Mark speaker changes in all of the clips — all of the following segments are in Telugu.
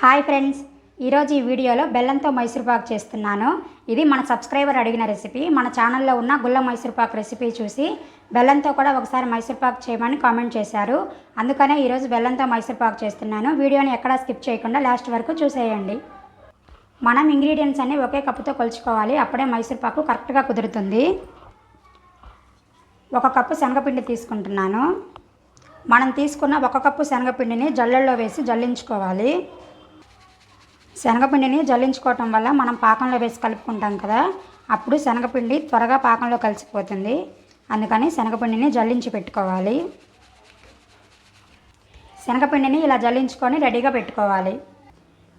Speaker 1: Hi friends. ఈరోజు ఈ వీడియోలో బెల్లంతో మైసూర్పాకు చేస్తున్నాను. ఇది మన సబ్స్క్రైబర్ అడిగిన రెసిపీ. మన ఛానల్లో ఉన్న గుల్ల మైసూర్పాకు రెసిపీ చూసి బెల్లంతో కూడా ఒకసారి మైసూర్పాకు చేయమని కామెంట్ చేశారు. అందుకనే ఈరోజు బెల్లంతో మైసూర్పాకు చేస్తున్నాను. వీడియోని ఎక్కడా స్కిప్ చేయకుండా లాస్ట్ వరకు చూసేయండి. మనం ఇంగ్రీడియంట్స్ అన్ని ఒకే కప్పుతో కొలుచుకోవాలి. అప్పుడే మైసూర్పాకు కరెక్ట్గా కుదురుతుంది. ఒక కప్పు శనగపిండి తీసుకుంటున్నాను. మనం తీసుకున్న ఒక కప్పు శనగపిండిని జల్లెల్లో వేసి జల్లించుకోవాలి. శనగపిండిని జల్లించుకోవటం వల్ల మనం పాకంలో వేసి కలుపుకుంటాం కదా అప్పుడు శనగపిండి త్వరగా పాకంలో కలిసిపోతుంది. అందుకని శనగపిండిని జల్లించి పెట్టుకోవాలి. శనగపిండిని ఇలా జల్లించుకొని రెడీగా పెట్టుకోవాలి.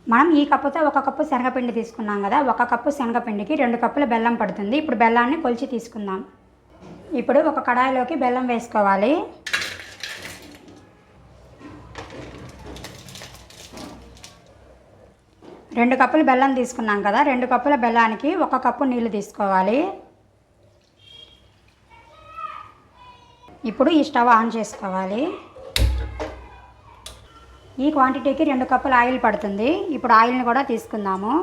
Speaker 1: మనం ఈ కప్పుతో ఒక కప్పు శనగపిండి తీసుకున్నాం కదా ఒక కప్పు శనగపిండికి రెండు కప్పుల బెల్లం పడుతుంది. ఇప్పుడు బెల్లాన్ని కొలిచి తీసుకుందాం. ఇప్పుడు ఒక కడాయిలోకి బెల్లం వేసుకోవాలి. రెండు కప్పులు బెల్లం తీసుకున్నాం కదా రెండు కప్పుల బెల్లానికి ఒక కప్పు నీళ్ళు తీసుకోవాలి. ఇప్పుడు ఈ స్టవ్ ఆన్ చేసుకోవాలి. ఈ క్వాంటిటీకి రెండు కప్పుల ఆయిల్ పడుతుంది. ఇప్పుడు ఆయిల్ని కూడా తీసుకుందాము.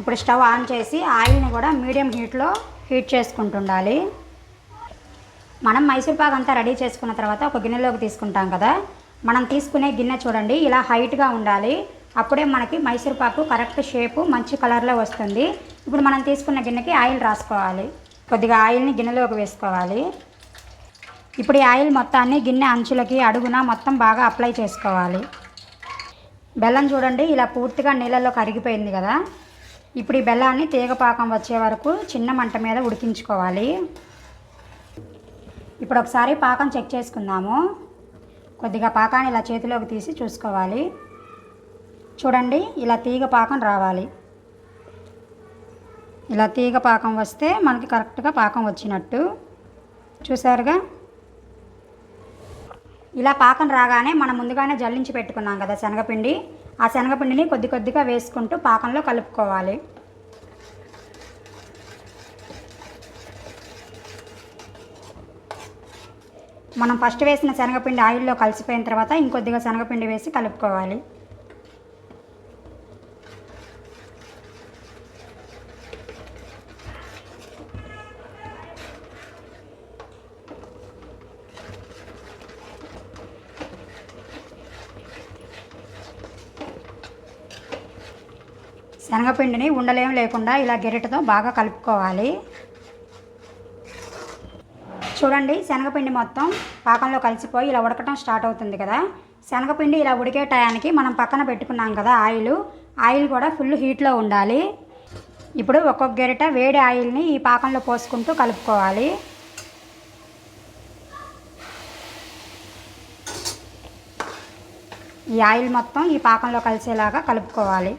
Speaker 1: ఇప్పుడు స్టవ్ ఆన్ చేసి ఆయిల్ని కూడా మీడియం హీట్లో హీట్ చేసుకుంటుండాలి. మనం మైసూర్ పాక్ అంతా రెడీ చేసుకున్న తర్వాత ఒక గిన్నెలోకి తీసుకుంటాం కదా. మనం తీసుకునే గిన్నె చూడండి ఇలా హైట్గా ఉండాలి. అప్పుడే మనకి మైసూర్ పాకు కరెక్ట్ షేపు మంచి కలర్లో వస్తుంది. ఇప్పుడు మనం తీసుకున్న గిన్నెకి ఆయిల్ రాసుకోవాలి. కొద్దిగా ఆయిల్ని గిన్నెలోకి వేసుకోవాలి. ఇప్పుడు ఈ ఆయిల్ మొత్తాన్ని గిన్నె అంచులకి అడుగున మొత్తం బాగా అప్లై చేసుకోవాలి. బెల్లం చూడండి ఇలా పూర్తిగా నీళ్ళల్లో కరిగిపోయింది కదా. ఇప్పుడు ఈ బెల్లాన్ని తీగపాకం వచ్చే వరకు చిన్న మంట మీద ఉడికించుకోవాలి. ఇప్పుడు ఒకసారి పాకం చెక్ చేసుకుందాము. కొద్దిగా పాకాన్ని ఇలా చేతిలోకి తీసి చూసుకోవాలి. చూడండి ఇలా తీగ పాకం రావాలి. ఇలా తీగ పాకం వస్తే మనకి కరెక్ట్గా పాకం వచ్చినట్టు. చూసారుగా? ఇలా పాకం రాగానే మనం ముందుగానే జల్లించి పెట్టుకున్నాం కదా శనగపిండి. ఆ శనగపిండిని కొద్ది కొద్దిగా వేసుకుంటూ పాకంలో కలుపుకోవాలి. మనం ఫస్ట్ వేసిన శనగపిండి ఆయిల్లో కలిసిపోయిన తర్వాత ఇంకొద్దిగా శనగపిండి వేసి కలుపుకోవాలి. శనగపిండిని ఉండలేం లేకుండా ఇలా గెరిటతో బాగా కలుపుకోవాలి. చూడండి శనగపిండి మొత్తం పాకంలో కలిసిపోయి ఇలా ఉడకటం స్టార్ట్ అవుతుంది కదా. శనగపిండి ఇలా ఉడికే టయానికి మనం పక్కన పెట్టుకున్నాం కదా ఆయిల్. ఆయిల్ కూడా ఫుల్ హీట్లో ఉండాలి. ఇప్పుడు ఒక్కొక్క గెరిట వేడి ఆయిల్ని ఈ పాకంలో పోసుకుంటూ కలుపుకోవాలి. ఈ ఆయిల్ మొత్తం ఈ పాకంలో కలిసేలాగా కలుపుకోవాలి.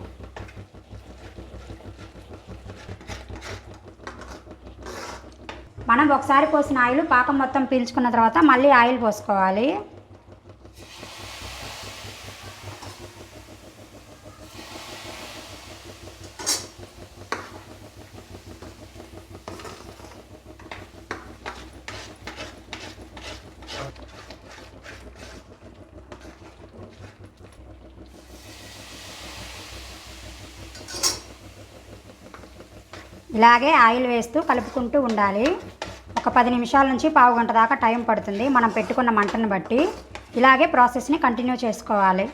Speaker 1: మనం ఒకసారి పోసిన ఆయిల్ పాకం మొత్తం పీల్చుకున్న తర్వాత మళ్ళీ ఆయిల్ పోసుకోవాలి. ఇలాగే ఆయిల్ వేస్తూ కలుపుకుంటూ ఉండాలి. ఒక పది నిమిషాల నుంచి పావు గంట దాకా టైం పడుతుంది. మనం పెట్టుకున్న మంటను బట్టి ఇలాగే ప్రాసెస్ని కంటిన్యూ చేసుకోవాలి.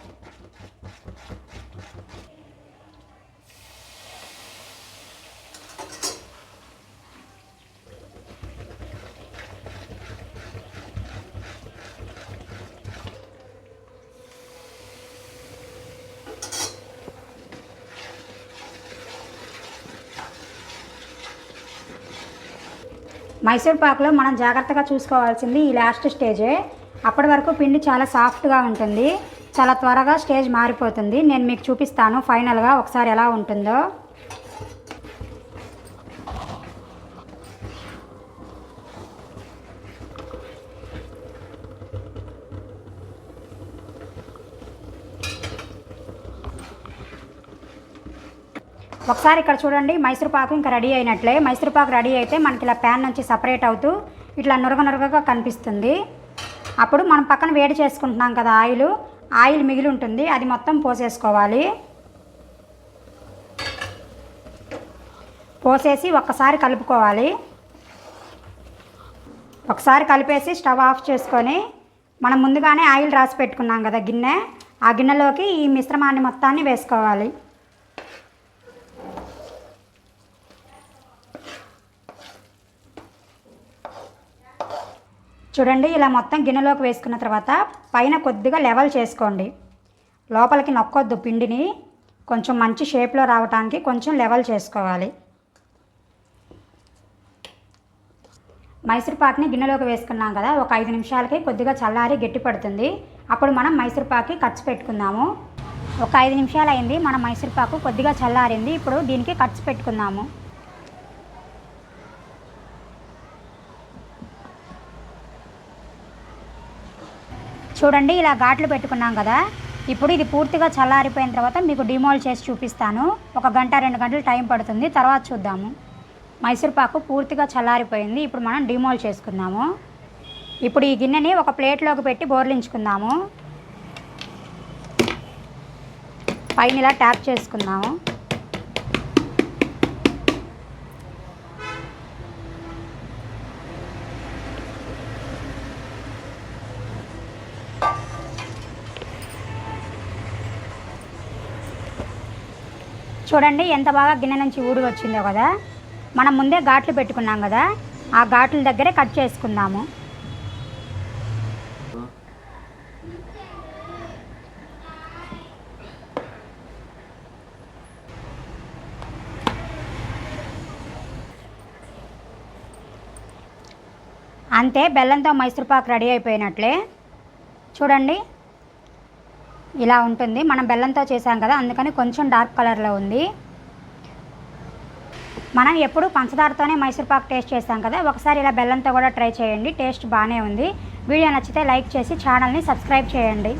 Speaker 1: మైసూర్ పాకులో మనం జాగ్రత్తగా చూసుకోవాల్సింది ఈ లాస్ట్ స్టేజే అప్పటి వరకు పిండి చాలా సాఫ్ట్గా ఉంటుంది. చాలా త్వరగా స్టేజ్ మారిపోతుంది. నేను మీకు చూపిస్తాను ఫైనల్గా ఒకసారి ఎలా ఉంటుందో. ఒకసారి ఇక్కడ చూడండి మైసూర్ పాకు ఇంకా రెడీ అయినట్లే. మైసూర్ పాకు రెడీ అయితే మనకి ఇలా ప్యాన్ నుంచి సపరేట్ అవుతూ ఇట్లా నురగ నురగగా కనిపిస్తుంది. అప్పుడు మనం పక్కన వేడి చేసుకుంటున్నాం కదా ఆయిల్. ఆయిల్ మిగిలి ఉంటుంది అది మొత్తం పోసేసుకోవాలి. పోసేసి ఒక్కసారి కలుపుకోవాలి. ఒకసారి కలిపేసి స్టవ్ ఆఫ్ చేసుకొని మనం ముందుగానే ఆయిల్ రాసి పెట్టుకున్నాం కదా గిన్నె. ఆ గిన్నెలోకి ఈ మిశ్రమాన్ని మొత్తాన్ని వేసుకోవాలి. చూడండి ఇలా మొత్తం గిన్నెలోకి వేసుకున్న తర్వాత పైన కొద్దిగా లెవెల్ చేసుకోండి. లోపలికి నొక్కొద్దు పిండిని. కొంచెం మంచి షేప్లో రావడానికి కొంచెం లెవెల్ చేసుకోవాలి. మైసూర్పాక్ని గిన్నెలోకి వేసుకున్నాం కదా ఒక ఐదు నిమిషాలకి కొద్దిగా చల్లారి గట్టి పడుతుంది. అప్పుడు మనం మైసూర్పాక్కి ఖర్చు పెట్టుకుందాము. ఒక ఐదు నిమిషాలు అయింది మన మైసూర్ పాకు కొద్దిగా చల్లారింది. ఇప్పుడు దీనికి ఖర్చు పెట్టుకుందాము. చూడండి ఇలా ఘాట్లు పెట్టుకున్నాం కదా. ఇప్పుడు ఇది పూర్తిగా చల్లారిపోయిన తర్వాత మీకు డిమాల్ చేసి చూపిస్తాను. ఒక గంట రెండు గంటలు టైం పడుతుంది. తర్వాత చూద్దాము. మైసూర్ పాకు పూర్తిగా చల్లారిపోయింది. ఇప్పుడు మనం డిమాల్ చేసుకుందాము. ఇప్పుడు ఈ గిన్నెని ఒక ప్లేట్లోకి పెట్టి బోర్లించుకుందాము. పైన ఇలా ట్యాప్ చేసుకుందాము. చూడండి ఎంత బాగా గిన్నె నుంచి ఊడి వచ్చిందో కదా. మనం ముందే ఘాట్లు పెట్టుకున్నాం కదా. ఆ ఘాట్ల దగ్గరే కట్ చేసుకుందాము. అంతే బెల్లంతో మైసూర్పాకు రెడీ అయిపోయినట్లే. చూడండి ఇలా ఉంటుంది. మనం బెల్లంతో చేసాం కదా అందుకని కొంచెం డార్క్ కలర్లో ఉంది. మనం ఎప్పుడు పంచదారతోనే మైసూర్పాకు టేస్ట్ చేసాం కదా ఒకసారి ఇలా బెల్లంతో కూడా ట్రై చేయండి టేస్ట్ బాగానే ఉంది. వీడియో నచ్చితే లైక్ చేసి ఛానల్ని సబ్స్క్రైబ్ చేయండి.